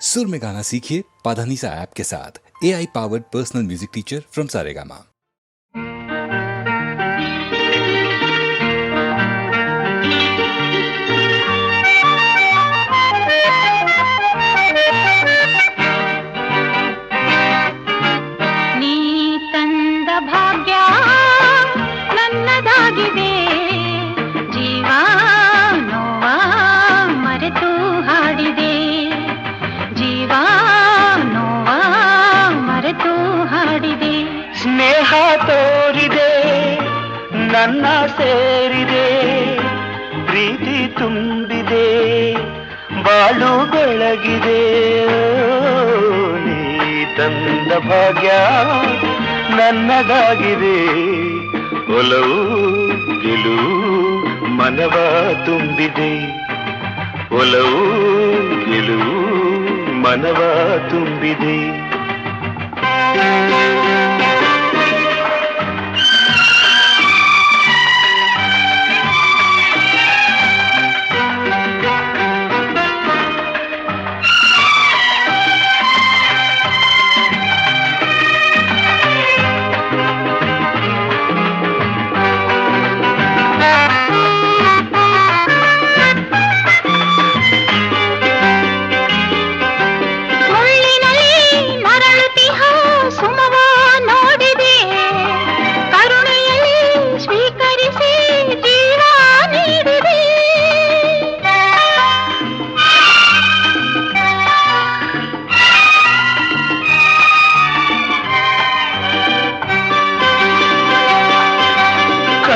सुर में गाना सीखिए पाधानीसा ऐप के साथ A I powered personal music teacher from Saregama ನೀ ತಂದ ಭಾಗ್ಯ ನನ್ನದಾಗಿದೆ ನನ್ನ ಸೇರಿದೆ, ಪ್ರೀತಿ ತುಂಬಿದೆ, ಬಾಳು ಬೆಳಗಿದೆ. ನೀ ತಂದ ಭಾಗ್ಯ ನನ್ನದಾಗಿದೆ. ಒಲವು, ಗೆಲುವು ಮನವ ತುಂಬಿದೆ. ಒಲವು, ಗೆಲುವು ಮನವ ತುಂಬಿದೆ.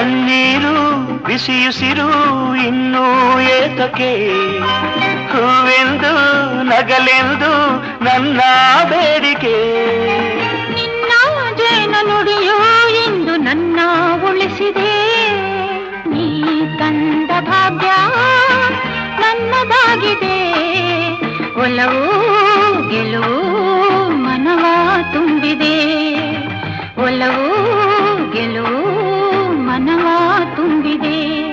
ಕಣ್ಣೀರು ಬಿಸಿಯುಸಿರು ಇನ್ನೂ ಏತಕೆ ಹೂವೆಂದು, ನಗಲೆಂದು ನನ್ನ ಬೇಡಿಕೆ. ನಿನ್ನ ಜೇನ ನುಡಿಯೋ ಎಂದು ನನ್ನ ಉಳಿಸಿದೆ. ನೀ ತಂದ ಭಾಗ್ಯ ನನ್ನದಾಗಿದೆ. ಒಲವು ತುಂಬಿದೆ.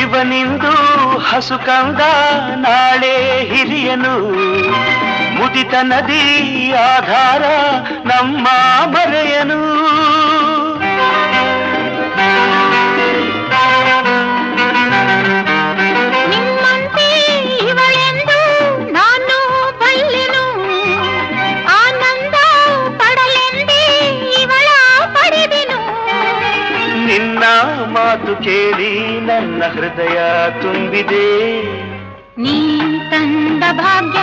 ಇವನಿಂದು ಹಸು ಕಂದ ನಾಳೆ ಹಿರಿಯನು. ಮುದಿತ ನದಿ ಆಧಾರ ನಮ್ಮ ಮರೆಯನು. ಮಾತು ಕೇಳಿ ನನ್ನ ಹೃದಯ ತುಂಬಿದೆ. ನೀ ತಂದ ಭಾಗ್ಯ